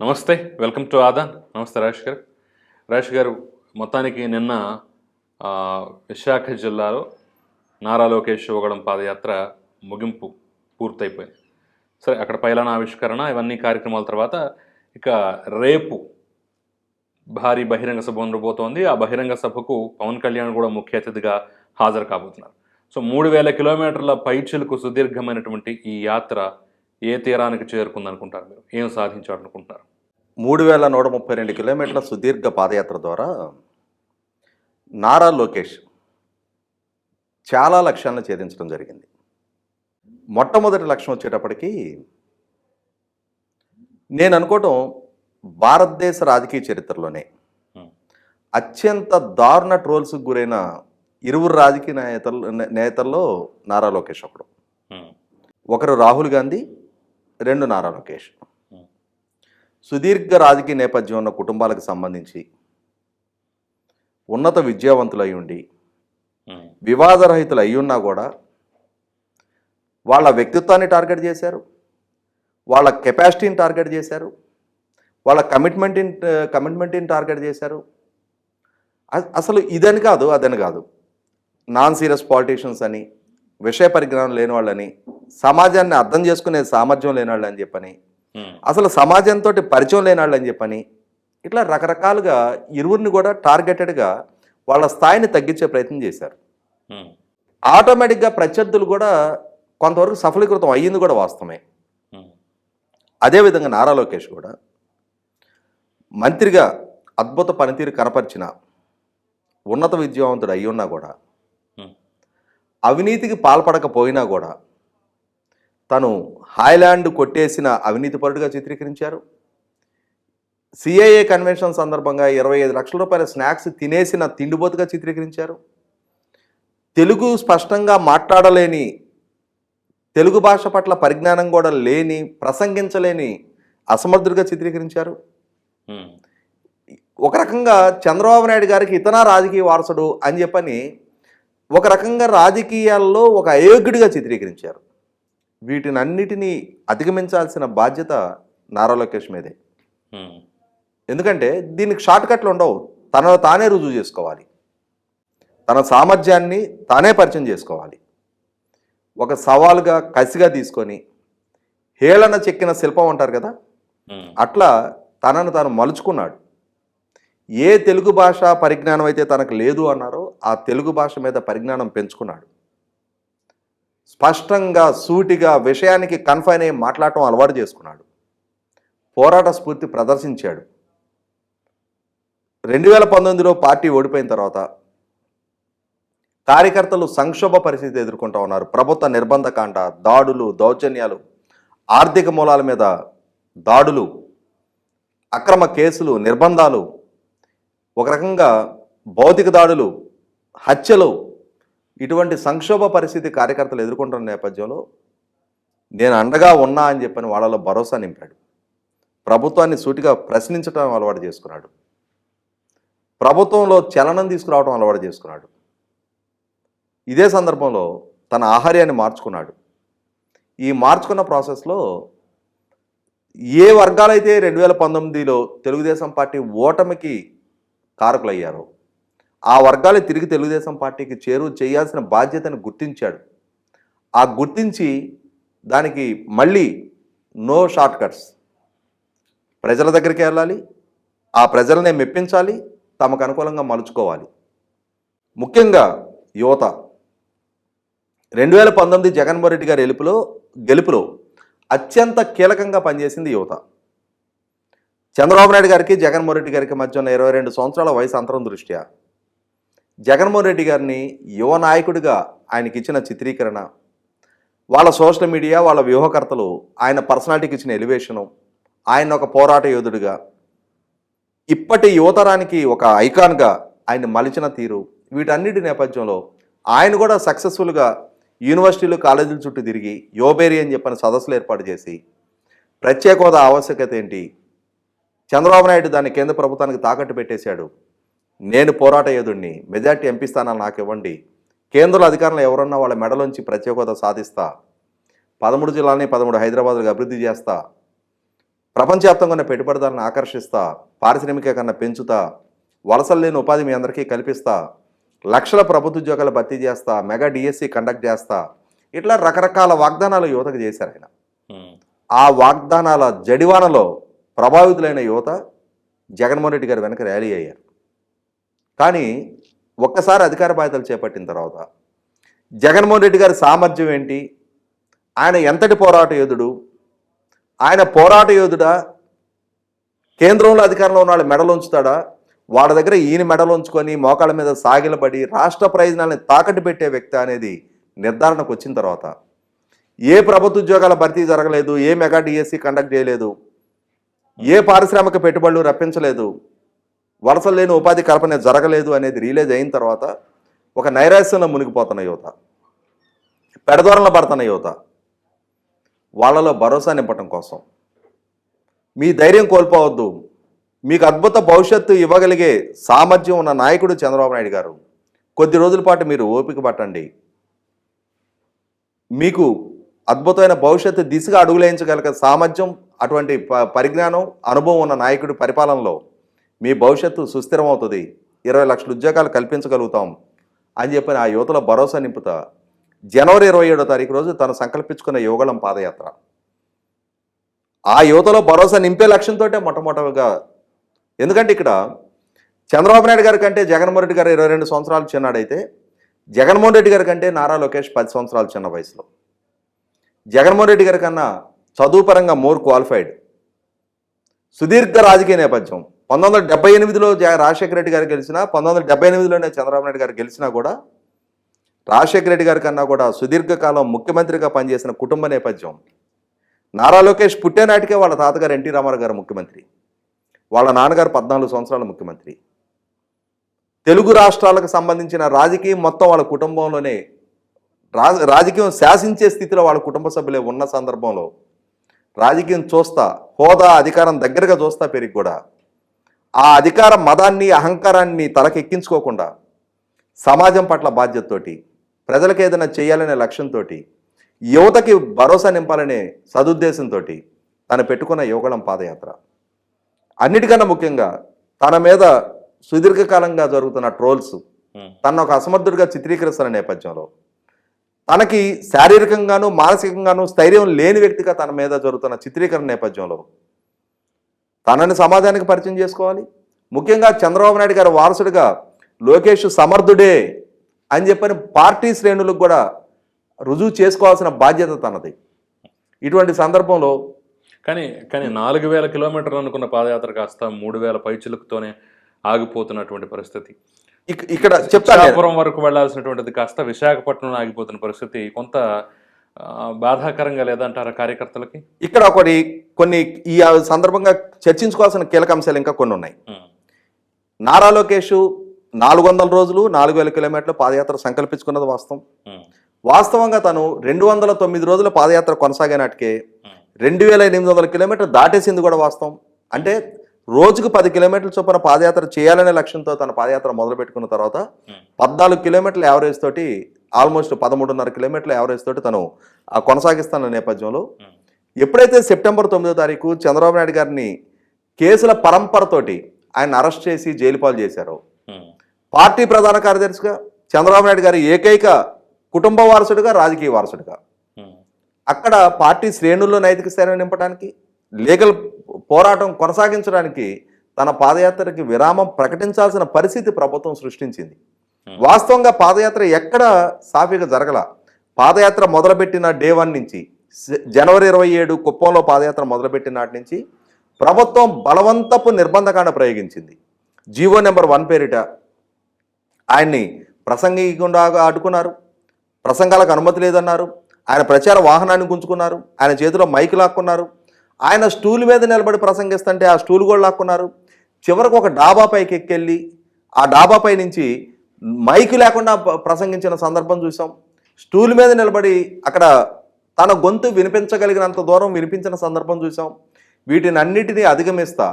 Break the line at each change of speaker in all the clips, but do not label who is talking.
నమస్తే welcome to Aadan. నమస్తే రాజేష్ గారు. రాజేష్ గారు మొత్తానికి నిన్న విశాఖ జిల్లాలో నారా లోకేష్ ఇవ్వగడం పాదయాత్ర ముగింపు పూర్తయిపోయింది. సరే అక్కడ పైలాన ఆవిష్కరణ ఇవన్నీ కార్యక్రమాల తర్వాత ఇక రేపు భారీ బహిరంగ సభ ఉండబోతోంది. ఆ బహిరంగ సభకు పవన్ కళ్యాణ్ కూడా ముఖ్య అతిథిగా హాజరు కాబోతున్నారు. సో మూడు వేల కిలోమీటర్ల పైచిలకు సుదీర్ఘమైనటువంటి ఈ యాత్ర ఏ తీరానికి చేరుకుందనుకుంటారు మీరు? ఏం సాధించాలనుకుంటున్నారు
మూడు వేల నూట ముప్పై రెండు కిలోమీటర్ల సుదీర్ఘ పాదయాత్ర ద్వారా నారా లోకేష్ చాలా లక్ష్యాలను ఛేదించడం జరిగింది. మొట్టమొదటి లక్ష్యం వచ్చేటప్పటికి నేను అనుకోవటం భారతదేశ రాజకీయ చరిత్రలోనే. అత్యంత దారుణ ట్రోల్స్కి గురైన ఇరువురు రాజకీయ నేతలు నేతల్లో నారా లోకేష్ ఒకడు. ఒకరు రాహుల్ గాంధీ రెండు నారా లోకేష్. సుదీర్ఘ రాజకీయ నేపథ్యం ఉన్న కుటుంబాలకు సంబంధించి ఉన్నత విద్యావంతులు అయి ఉండి వివాదరహితులు అయి ఉన్నా కూడా వాళ్ళ వ్యక్తిత్వాన్ని టార్గెట్ చేశారు వాళ్ళ కెపాసిటీని టార్గెట్ చేశారు వాళ్ళ కమిట్మెంట్ని కమిట్మెంట్ని టార్గెట్ చేశారు. అసలు ఇదని కాదు అదని కాదు. నాన్ సీరియస్ పాలిటీషియన్స్ అని విషయ పరిజ్ఞానం లేని వాళ్ళని సమాజాన్ని అర్థం చేసుకునే సామర్థ్యం లేని వాళ్ళు అని చెప్పని అసలు సమాజంతో పరిచయం లేని వాళ్ళు అని చెప్పని ఇట్లా రకరకాలుగా ఇరువురిని కూడా టార్గెటెడ్గా వాళ్ళ స్థాయిని తగ్గించే ప్రయత్నం చేశారు. ఆటోమేటిక్గా ప్రత్యర్థులు కూడా కొంతవరకు సఫలీకృతం అయ్యింది కూడా వాస్తవమే. అదేవిధంగా నారా లోకేష్ కూడా మంత్రిగా అద్భుత పనితీరు కనపరిచిన ఉన్నత విద్యావంతుడు అయి ఉన్నా కూడా అవినీతికి పాల్పడకపోయినా కూడా తను హాయ్లాండ్ కొట్టేసిన అవినీతి పరుడుగా చిత్రీకరించారు. సిఐఏ కన్వెన్షన్ సందర్భంగా ఇరవై ఐదు లక్షల రూపాయల స్నాక్స్ తినేసిన తిండిబోతుగా చిత్రీకరించారు. తెలుగు స్పష్టంగా మాట్లాడలేని తెలుగు భాష పట్ల పరిజ్ఞానం కూడా లేని ప్రసంగించలేని అసమర్థుడిగా చిత్రీకరించారు. ఒక రకంగా చంద్రబాబు నాయుడు గారికి ఇతనా రాజకీయ వారసుడు అని చెప్పని ఒక రకంగా రాజకీయాల్లో ఒక అయోగ్యుడిగా చిత్రీకరించారు. వీటిని అన్నిటినీ అధిగమించాల్సిన బాధ్యత నారా లోకేష్ మీదే. ఎందుకంటే దీనికి షార్ట్ కట్లు ఉండవు. తనను తానే రుజువు చేసుకోవాలి. తన సామర్థ్యాన్ని తానే పరిచయం చేసుకోవాలి. ఒక సవాలుగా కసిగా తీసుకొని హేళన చెక్కిన శిల్పం అంటారు కదా? అట్లా తనను తాను మలుచుకున్నాడు. ఏ తెలుగు భాష పరిజ్ఞానం అయితే తనకు లేదు అన్నారో ఆ తెలుగు భాష మీద పరిజ్ఞానం పెంచుకున్నాడు. స్పష్టంగా సూటిగా విషయానికి కన్ఫైన్ అయ్యి మాట్లాడటం అలవాటు చేసుకున్నాడు. పోరాట స్ఫూర్తి ప్రదర్శించాడు. రెండు వేల పంతొమ్మిదిలో పార్టీ ఓడిపోయిన తర్వాత కార్యకర్తలు సంక్షోభ పరిస్థితి ఎదుర్కొంటూ ఉన్నారు. ప్రభుత్వ నిర్బంధకాండ దాడులు దౌర్జన్యాలు ఆర్థిక మూలాల మీద దాడులు అక్రమ కేసులు నిర్బంధాలు ఒక రకంగా భౌతిక దాడులు హత్యలు ఇటువంటి సంక్షోభ పరిస్థితి కార్యకర్తలు ఎదుర్కొంటున్న నేపథ్యంలో నేను అండగా ఉన్నా అని చెప్పని వాళ్ళలో భరోసా నింపాడు. ప్రభుత్వాన్ని సూటిగా ప్రశ్నించడం అలవాటు చేసుకున్నాడు. ప్రభుత్వంలో చలనం తీసుకురావడం అలవాటు చేసుకున్నాడు. ఇదే సందర్భంలో తన ఆహార్యాన్ని మార్చుకున్నాడు. ఈ మార్చుకున్న ప్రాసెస్లో ఏ వర్గాలైతే రెండు వేల పంతొమ్మిదిలో తెలుగుదేశం పార్టీ ఓటమికి కారకులయ్యారో ఆ వర్గాలు తిరిగి తెలుగుదేశం పార్టీకి చేరు చేయాల్సిన బాధ్యతను గుర్తించాడు. ఆ గుర్తించి దానికి మళ్ళీ నో షార్ట్ కట్స్ ప్రజల దగ్గరికి వెళ్ళాలి ఆ ప్రజలనే మెప్పించాలి తమకు అనుకూలంగా మలుచుకోవాలి. ముఖ్యంగా యువత. రెండు వేల పంతొమ్మిది జగన్మోహన్ రెడ్డి గారి గెలుపులో గెలుపులో అత్యంత కీలకంగా పనిచేసింది యువత. చంద్రబాబు నాయుడు గారికి జగన్మోహన్ రెడ్డి గారికి మధ్య ఉన్న ఇరవై రెండు సంవత్సరాల వయసు అంతరం దృష్ట్యా? జగన్మోహన్ రెడ్డి గారిని యువ నాయకుడిగా ఆయనకి ఇచ్చిన చిత్రీకరణ వాళ్ళ సోషల్ మీడియా వాళ్ళ వ్యూహకర్తలు ఆయన పర్సనాలిటీకి ఇచ్చిన ఎలివేషను ఆయన ఒక పోరాట యోధుడిగా ఇప్పటి యువతరానికి ఒక ఐకాన్గా ఆయన మలిచిన తీరు. వీటన్నిటి నేపథ్యంలో ఆయన కూడా సక్సెస్ఫుల్గా యూనివర్సిటీలు కాలేజీల చుట్టూ తిరిగి యోబేరి అని చెప్పిన సదస్సులు ఏర్పాటు చేసి ప్రత్యేక హోదా ఆవశ్యకత ఏంటి? చంద్రబాబు నాయుడు దాన్ని కేంద్ర ప్రభుత్వానికి తాకట్టు పెట్టేశాడు. నేను పోరాట యోధుడిని మెజార్టీ ఎంపీ స్థానాలు నాకు ఇవ్వండి. కేంద్రంలో అధికారంలో ఎవరన్నా వాళ్ళ మెడలోంచి ప్రత్యేక హోదా సాధిస్తా. పదమూడు జిల్లాలని పదమూడు హైదరాబాద్లకు అభివృద్ధి చేస్తా. ప్రపంచవ్యాప్తంగా ఉన్న పెట్టుబడిదారులను ఆకర్షిస్తా. పారిశ్రామికీకరణ పెంచుతా. వలసలు లేని ఉపాధి మీ అందరికీ కల్పిస్తా. లక్షల ప్రభుత్వ ఉద్యోగాలు భర్తీ చేస్తా. మెగా డిఎస్సి కండక్ట్ చేస్తా. ఇట్లా రకరకాల వాగ్దానాలు యువతకు చేశారు ఆయన. ఆ వాగ్దానాల జడివానలో ప్రభావితులైన యువత జగన్మోహన్ రెడ్డి గారి వెనక ర్యాలీ అయ్యారు. కానీ ఒక్కసారి అధికార బాధ్యతలు చేపట్టిన తర్వాత జగన్మోహన్ రెడ్డి గారి సామర్థ్యం ఏంటి? ఆయన ఎంతటి పోరాట యోధుడు? ఆయన పోరాట యోధుడా కేంద్రంలో అధికారంలో ఉన్న వాళ్ళు మెడలు ఉంచుతాడా? వాళ్ళ దగ్గర ఈయన మెడలు ఉంచుకొని మోకాళ్ళ మీద సాగిలబడి రాష్ట్ర ప్రయోజనాలను తాకట్టు పెట్టే వ్యక్తి అనేది నిర్ధారణకు వచ్చిన తర్వాత ఏ ప్రభుత్వ ఉద్యోగాల భర్తీ జరగలేదు ఏ మెగా డిఎస్సి కండక్ట్ చేయలేదు ఏ పారిశ్రామిక పెట్టుబడులు రప్పించలేదు వలసలు లేని ఉపాధి కల్పన జరగలేదు అనేది రియలైజ్ అయిన తర్వాత ఒక నైరాశ్యంలో మునిగిపోతున్న యువత పెడదోరణ పడుతున్న యువత వాళ్ళలో భరోసా నింపటం కోసం. మీ ధైర్యం కోల్పోవద్దు. మీకు అద్భుత భవిష్యత్తు ఇవ్వగలిగే సామర్థ్యం ఉన్న నాయకుడు చంద్రబాబు నాయుడు గారు. కొద్ది రోజుల పాటు మీరు ఓపిక పట్టండి. మీకు అద్భుతమైన భవిష్యత్తు దిశగా అడుగులేయించగలిగే సామర్థ్యం అటువంటి ప- పరిజ్ఞానం అనుభవం ఉన్న నాయకుడి పరిపాలనలో మీ భవిష్యత్తు సుస్థిరమవుతుంది. ఇరవై లక్షల ఉద్యోగాలు కల్పించగలుగుతాం అని చెప్పిన ఆ యువతలో భరోసా నింపుతా. జనవరి ఇరవై ఏడో తారీఖు రోజు తను సంకల్పించుకున్న యోగళం పాదయాత్ర. ఆ యువతలో భరోసా నింపే లక్ష్యంతో మొట్టమొదటిగా ఎందుకంటే ఇక్కడ చంద్రబాబు నాయుడు గారి కంటే జగన్మోహన్ రెడ్డి గారు ఇరవై రెండు సంవత్సరాలు చిన్నాడైతే జగన్మోహన్ రెడ్డి గారి కంటే నారా లోకేష్ పది సంవత్సరాలు చిన్న వయసులో. జగన్మోహన్ రెడ్డి గారి కన్నా చదువు పరంగా మోర్ క్వాలిఫైడ్. సుదీర్ఘ రాజకీయ నేపథ్యం. పంతొమ్మిది వందల డెబ్బై ఎనిమిదిలో జ- రాజశేఖర రెడ్డి గారు గెలిచినా పంతొమ్మిది వందల డెబ్బై ఎనిమిదిలోనే చంద్రబాబు నాయుడు గారు గెలిచినా కూడా రాజశేఖర రెడ్డి గారి కన్నా కూడా సుదీర్ఘకాలం ముఖ్యమంత్రిగా పనిచేసిన కుటుంబ నేపథ్యం. నారా లోకేష్ పుట్టేనాటికే వాళ్ళ తాతగారు ఎన్టీ రామారావు గారు ముఖ్యమంత్రి. వాళ్ళ నాన్నగారు పద్నాలుగు సంవత్సరాల ముఖ్యమంత్రి. తెలుగు రాష్ట్రాలకు సంబంధించిన రాజకీయం మొత్తం వాళ్ళ కుటుంబంలోనే రాజకీయం శాసించే స్థితిలో వాళ్ళ కుటుంబ సభ్యులే ఉన్న సందర్భంలో రాజకీయం చూస్తా హోదా అధికారం దగ్గరగా చూస్తా పెరిగి కూడా ఆ అధికార మదాన్ని అహంకారాన్ని తలకెక్కించుకోకుండా సమాజం పట్ల బాధ్యతతోటి ప్రజలకు ఏదైనా చేయాలనే లక్ష్యంతో యువతకి భరోసా నింపాలనే సదుద్దేశంతో తను పెట్టుకున్న యువగళం పాదయాత్ర. అన్నిటికన్నా ముఖ్యంగా తన మీద సుదీర్ఘకాలంగా జరుగుతున్న ట్రోల్స్ తను ఒక అసమర్థుడిగా చిత్రీకరిస్తున్న నేపథ్యంలో తనకి శారీరకంగాను మానసికంగాను స్థైర్యం లేని వ్యక్తిగా తన మీద జరుగుతున్న చిత్రీకరణ నేపథ్యంలో తనని సమాజానికి పరిచయం చేసుకోవాలి. ముఖ్యంగా చంద్రబాబు నాయుడు గారి వారసుడిగా లోకేష్ సమర్థుడే అని చెప్పని పార్టీ శ్రేణులకు కూడా రుజువు చేసుకోవాల్సిన బాధ్యత తనది. ఇటువంటి సందర్భంలో
కానీ కానీ నాలుగు వేల కిలోమీటర్లు అనుకున్న పాదయాత్ర కాస్త మూడు వేల పైచులకుతోనే ఆగిపోతున్నటువంటి పరిస్థితి.
ఇక్- ఇక్కడ.
విశాఖపురం వరకు వెళ్ళాల్సినటువంటిది కాస్త విశాఖపట్నంలో ఆగిపోతున్న పరిస్థితి కొంత బాధాకరంగా లేదంటారా కార్యకర్తలకి?
ఇక్కడ ఒకటి కొన్ని ఈ సందర్భంగా చర్చించుకోవాల్సిన కీలక అంశాలు ఇంకా కొన్ని ఉన్నాయి. నారా లోకేష్ నాలుగు వందల రోజులు నాలుగు వేల కిలోమీటర్లు పాదయాత్ర సంకల్పించుకున్నది వాస్తవం. వాస్తవంగా తను రెండు వందల తొమ్మిది రోజుల పాదయాత్ర కొనసాగే నాటికే
ఉమ్,
రెండు వేల ఎనిమిది వందల కిలోమీటర్ దాటేసింది కూడా వాస్తవం. అంటే రోజుకు పది కిలోమీటర్ల చొప్పున పాదయాత్ర చేయాలనే లక్ష్యంతో తన పాదయాత్ర మొదలుపెట్టుకున్న తర్వాత పద్నాలుగు కిలోమీటర్ల యావరేజ్ తోటి ఆల్మోస్ట్ పదమూడున్నర కిలోమీటర్ల యావరేజ్ తోటి తను ఆ కొనసాగిస్తున్న నేపథ్యంలో ఎప్పుడైతే సెప్టెంబర్ తొమ్మిదో తారీఖు చంద్రబాబు నాయుడు గారిని కేసుల పరంపరతోటి ఆయన అరెస్ట్ చేసి జైలు పాలు చేశారో పార్టీ ప్రధాన కార్యదర్శిగా చంద్రబాబు నాయుడు గారి ఏకైక కుటుంబ వారసుడిగా రాజకీయ వారసుడిగా. అక్కడ పార్టీ శ్రేణుల్లో నైతిక స్థైర్యం నింపడానికి లీగల్ పోరాటం కొనసాగించడానికి తన పాదయాత్రకి విరామం ప్రకటించాల్సిన పరిస్థితి ప్రభుత్వం సృష్టించింది.
Hmm.
వాస్తవంగా పాదయాత్ర ఎక్కడ సాఫీగా జరగల? పాదయాత్ర మొదలుపెట్టిన డే వన్ నుంచి జనవరి ఇరవై ఏడు కుప్పంలో పాదయాత్ర మొదలుపెట్టిన నాటి నుంచి ప్రభుత్వం బలవంతపు నిర్బంధకాన్ని ప్రయోగించింది. జీవో నెంబర్ వన్ పేరిట ఆయన్ని ప్రసంగికుండా అడ్డుకున్నారు ప్రసంగాలకు అనుమతి లేదన్నారు. ఆయన ప్రచార వాహనాన్ని గుంజుకున్నారు. ఆయన చేతిలో మైక్ లాక్కున్నారు. ఆయన స్టూల్ మీద నిలబడి ప్రసంగిస్తుంటే ఆ స్టూల్ కూడా లాక్కున్నారు. చివరకు ఒక డాబా పైకి ఎక్కెళ్ళి ఆ డాబా పై నుంచి మైక్ లేకుండా ప్రసంగించిన సందర్భం చూసాం. స్టూల్ మీద నిలబడి అక్కడ తన గొంతు వినిపించగలిగినంత దూరం వినిపించిన సందర్భం చూసాం. వీటిని అన్నిటినీ అధిగమిస్తా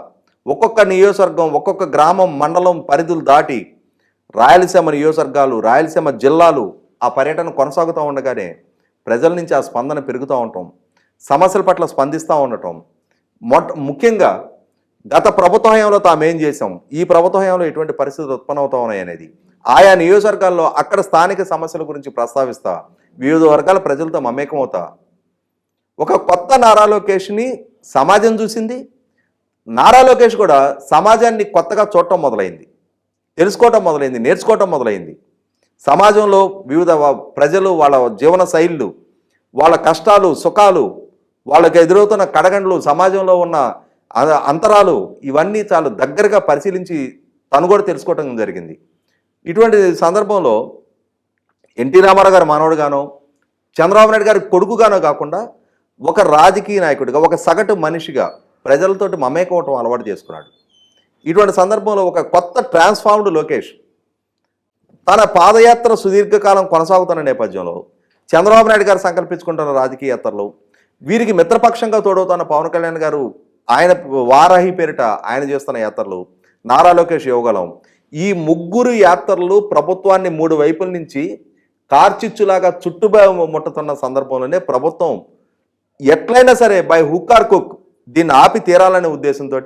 ఒక్కొక్క నియోజకవర్గం ఒక్కొక్క గ్రామం మండలం పరిధులు దాటి రాయలసీమ నియోజకవర్గాలు రాయలసీమ జిల్లాలు ఆ పర్యటన కొనసాగుతూ ఉండగానే ప్రజల నుంచి ఆ స్పందన పెరుగుతూ ఉండటం సమస్యల పట్ల స్పందిస్తూ ఉండటం. మొట్ట ముఖ్యంగా గత ప్రభుత్వ హయాంలో తాము ఏం చేసాం ఈ ప్రభుత్వ హయాంలో ఎటువంటి పరిస్థితులు ఉత్పన్నమవుతా ఉన్నాయి అనేది ఆయా నియోజకవర్గాల్లో అక్కడ స్థానిక సమస్యల గురించి ప్రస్తావిస్తా. వివిధ వర్గాల ప్రజలతో మమేకమవుతా. ఒక కొత్త నారా లోకేష్ని సమాజం చూసింది. నారా లోకేష్ కూడా సమాజాన్ని కొత్తగా చూడటం మొదలైంది. తెలుసుకోవటం మొదలైంది నేర్చుకోవటం మొదలైంది. సమాజంలో వివిధ ప్రజలు వాళ్ళ జీవన శైలులు వాళ్ళ కష్టాలు సుఖాలు వాళ్ళకి ఎదురవుతున్న కడగండ్లు సమాజంలో ఉన్న అంతరాలు ఇవన్నీ చాలా దగ్గరగా పరిశీలించి తను కూడా తెలుసుకోవటం జరిగింది. ఇటువంటి సందర్భంలో ఎన్టీ రామారావు గారి మనవడుగానో చంద్రబాబు నాయుడు గారి కొడుకుగానో కాకుండా ఒక రాజకీయ నాయకుడిగా ఒక సగటు మనిషిగా ప్రజలతోటి మమేకవటం అలవాటు చేసుకున్నాడు. ఇటువంటి సందర్భంలో ఒక కొత్త ట్రాన్స్ఫార్మ్డ్ లోకేష్ తన పాదయాత్ర సుదీర్ఘకాలం కొనసాగుతున్న నేపథ్యంలో చంద్రబాబు నాయుడు గారు సంకల్పించుకుంటున్న రాజకీయాత్రలు వీరికి మిత్రపక్షంగా తోడవుతున్న పవన్ కళ్యాణ్ గారు ఆయన వారాహి పేరిట ఆయన చేస్తున్న యాత్రలు నారా లోకేష్ యోగలం ఈ ముగ్గురు యాత్రలు ప్రభుత్వాన్ని మూడు వైపుల నుంచి కార్చిచ్చులాగా చుట్టుబా ముట్టుతున్న సందర్భంలోనే ప్రభుత్వం ఎట్లయినా సరే బై హుక్ ఆర్ కుక్ దీన్ని ఆపి తీరాలనే ఉద్దేశంతో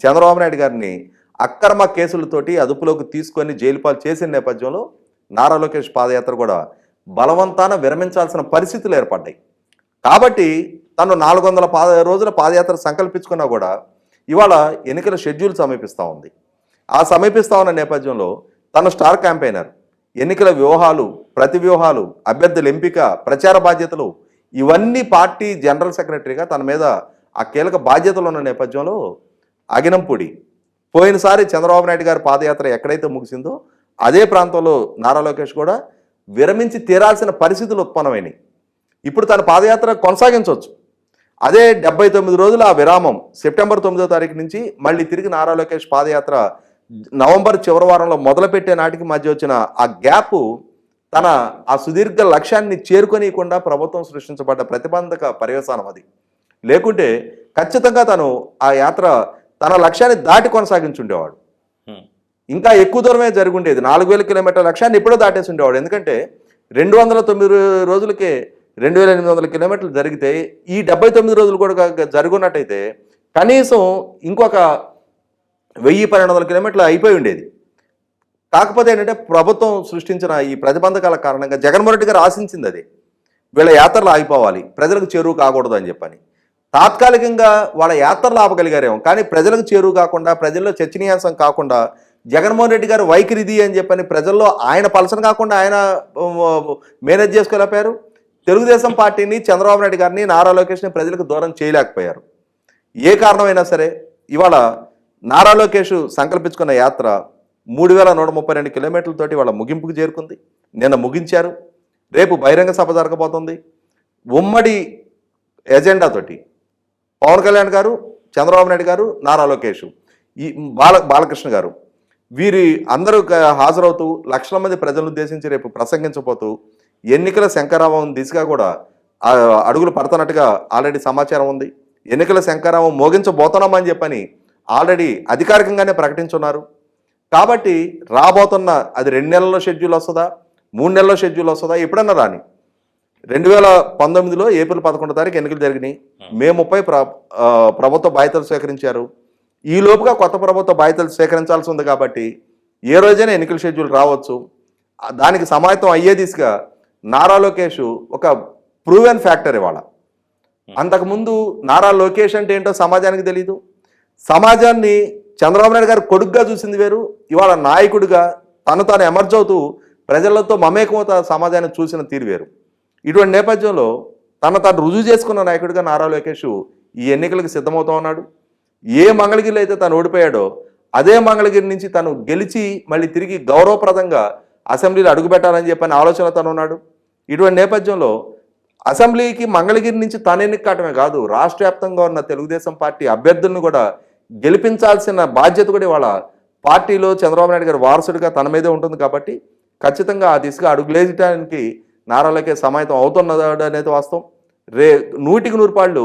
చంద్రబాబు నాయుడు గారిని అక్రమ కేసులతోటి అదుపులోకి తీసుకొని జైలుపాలు చేసిన నేపథ్యంలో నారా లోకేష్ పాదయాత్ర కూడా బలవంతాన విరమించాల్సిన పరిస్థితులు ఏర్పడ్డాయి. కాబట్టి తను నాలుగు వందల పాద రోజుల పాదయాత్ర సంకల్పించుకున్నా కూడా ఇవాళ ఎన్నికల షెడ్యూల్ సమీపిస్తూ ఉంది. ఆ సమీపిస్తా ఉన్న నేపథ్యంలో తన స్టార్ క్యాంపెయినర్. ఎన్నికల వ్యూహాలు ప్రతి వ్యూహాలు అభ్యర్థుల ఎంపిక ప్రచార బాధ్యతలు ఇవన్నీ పార్టీ జనరల్ సెక్రటరీగా తన మీద ఆ కీలక బాధ్యతలు ఉన్న నేపథ్యంలో అగినంపూడి. పోయినసారి చంద్రబాబు నాయుడు గారి పాదయాత్ర ఎక్కడైతే ముగిసిందో అదే ప్రాంతంలో నారా లోకేష్ కూడా విరమించి తీరాల్సిన పరిస్థితులు ఉత్పన్నమైనాయి. ఇప్పుడు తన పాదయాత్ర కొనసాగించవచ్చు. అదే డెబ్బై తొమ్మిది రోజుల ఆ విరామం సెప్టెంబర్ తొమ్మిదో తారీఖు నుంచి మళ్ళీ తిరిగి నారా లోకేష్ పాదయాత్ర నవంబర్ చివరి వారంలో మొదలుపెట్టే నాటికి మధ్య వచ్చిన ఆ గ్యాప్ తన ఆ సుదీర్ఘ లక్ష్యాన్ని చేరుకోనీయకుండా ప్రభుత్వం సృష్టించబడ్డ ప్రతిబంధక పర్యవసానం అది. లేకుంటే ఖచ్చితంగా తను ఆ యాత్ర తన లక్ష్యాన్ని దాటి కొనసాగించుండేవాడు. ఇంకా ఎక్కువ దూరమే జరుగుండేది. నాలుగు వేల కిలోమీటర్ల లక్ష్యాన్ని ఎప్పుడో దాటేసి ఉండేవాడు. ఎందుకంటే రెండు వందల తొమ్మిది రోజులకే రెండు వేల ఎనిమిది వందల కిలోమీటర్లు జరిగితే ఈ డెబ్బై తొమ్మిది రోజులు కూడా జరుగున్నట్టయితే కనీసం ఇంకొక వెయ్యి పన్నెండు వందల కిలోమీటర్లు అయిపోయి ఉండేది. కాకపోతే ఏంటంటే ప్రభుత్వం సృష్టించిన ఈ ప్రతిబంధకాల కారణంగా జగన్మోహన్ రెడ్డి గారు ఆశించింది అది. వీళ్ళ యాత్రలు ఆగిపోవాలి ప్రజలకు చేరువు కాకూడదు అని చెప్పని. తాత్కాలికంగా వాళ్ళ యాత్రలు ఆపగలిగారేమో కానీ ప్రజలకు చేరువు కాకుండా ప్రజల్లో చర్చనీయాంశం కాకుండా జగన్మోహన్ రెడ్డి గారు వైఖరిది అని చెప్పని ప్రజల్లో ఆయన పలసన కాకుండా ఆయన మేనేజ్ చేసుకోలేకపోయారు. తెలుగుదేశం పార్టీని చంద్రబాబు నాయుడు గారిని నారా లోకేష్ని ప్రజలకు దూరం చేయలేకపోయారు. ఏ కారణమైనా సరే ఇవాళ నారా లోకేష్ సంకల్పించుకున్న యాత్ర మూడు వేల నూట ముప్పై రెండు కిలోమీటర్లతోటి వాళ్ళ ముగింపుకు చేరుకుంది. నిన్న ముగించారు. రేపు బహిరంగ సభ జరగబోతుంది. ఉమ్మడి ఎజెండాతోటి పవన్ కళ్యాణ్ గారు చంద్రబాబు నాయుడు గారు నారా లోకేష్ ఈ బాల బాలకృష్ణ గారు వీరి అందరూ హాజరవుతూ లక్షల మంది ప్రజలను ఉద్దేశించి రేపు ప్రసంగించబోతూ ఎన్నికల శంకరావం దిశగా కూడా అడుగులు పడుతున్నట్టుగా ఆల్రెడీ సమాచారం ఉంది. ఎన్నికల శంకరావం మోగించబోతున్నామని చెప్పని ఆల్రెడీ అధికారికంగానే ప్రకటించున్నారు. కాబట్టి రాబోతున్న అది రెండు నెలల్లో షెడ్యూల్ వస్తుందా? మూడు నెలల్లో షెడ్యూల్ వస్తుందా? ఎప్పుడన్నా రాని. రెండు వేల పంతొమ్మిదిలో ఏప్రిల్ పదకొండో తారీఖు ఎన్నికలు జరిగినాయి. మే ముప్పై ప్రభుత్వ బాధ్యతలు స్వీకరించారు. ఈ లోపుగా కొత్త ప్రభుత్వ బాధ్యతలు స్వీకరించాల్సి ఉంది కాబట్టి ఏ రోజైనా ఎన్నికల షెడ్యూల్ రావచ్చు. దానికి సమాయత్తం అయ్యే దిశగా నారా లోకేష్ ఒక ప్రూవెన్ ఫ్యాక్టర్ ఇవాళ. అంతకుముందు నారా లోకేష్ అంటే ఏంటో సమాజానికి తెలియదు సమాజాన్ని చంద్రబాబు నాయుడు గారు కొడుగ్గా చూసింది వేరు. ఇవాళ నాయకుడిగా తను తాను ఎమర్జ్ అవుతూ ప్రజలతో మమేకమవుత సమాజాన్ని చూసిన తీరు వేరు. ఇటువంటి నేపథ్యంలో తన తాను రుజువు చేసుకున్న నాయకుడిగా నారా లోకేష్ ఈ ఎన్నికలకు సిద్ధమవుతా ఉన్నాడు. ఏ మంగళగిరిలో అయితే తను ఓడిపోయాడో అదే మంగళగిరి నుంచి తను గెలిచి మళ్ళీ తిరిగి గౌరవప్రదంగా అసెంబ్లీలో అడుగుపెట్టాలని చెప్పని ఆలోచన తను ఉన్నాడు. ఇటువంటి నేపథ్యంలో అసెంబ్లీకి మంగళగిరి నుంచి తన కావటమే కాదు రాష్ట్ర వ్యాప్తంగా ఉన్న తెలుగుదేశం పార్టీ అభ్యర్థులను కూడా గెలిపించాల్సిన బాధ్యత కూడా ఇవాళ పార్టీలో చంద్రబాబు నాయుడు గారి వారసుడిగా తన మీదే ఉంటుంది కాబట్టి ఖచ్చితంగా ఆ దిశగా అడుగులేయడానికి నారాలకే సమాయతం అవుతున్నది అనేది వాస్తవం. రే నూటికి నూరు పాళ్ళు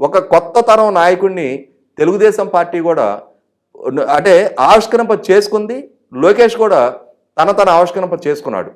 ఒక కొత్త తరం నాయకుడిని తెలుగుదేశం పార్టీ కూడా అంటే ఆవిష్కరింప చేసుకుంది. లోకేష్ కూడా తన తన ఆవిష్కరింప చేసుకున్నాడు.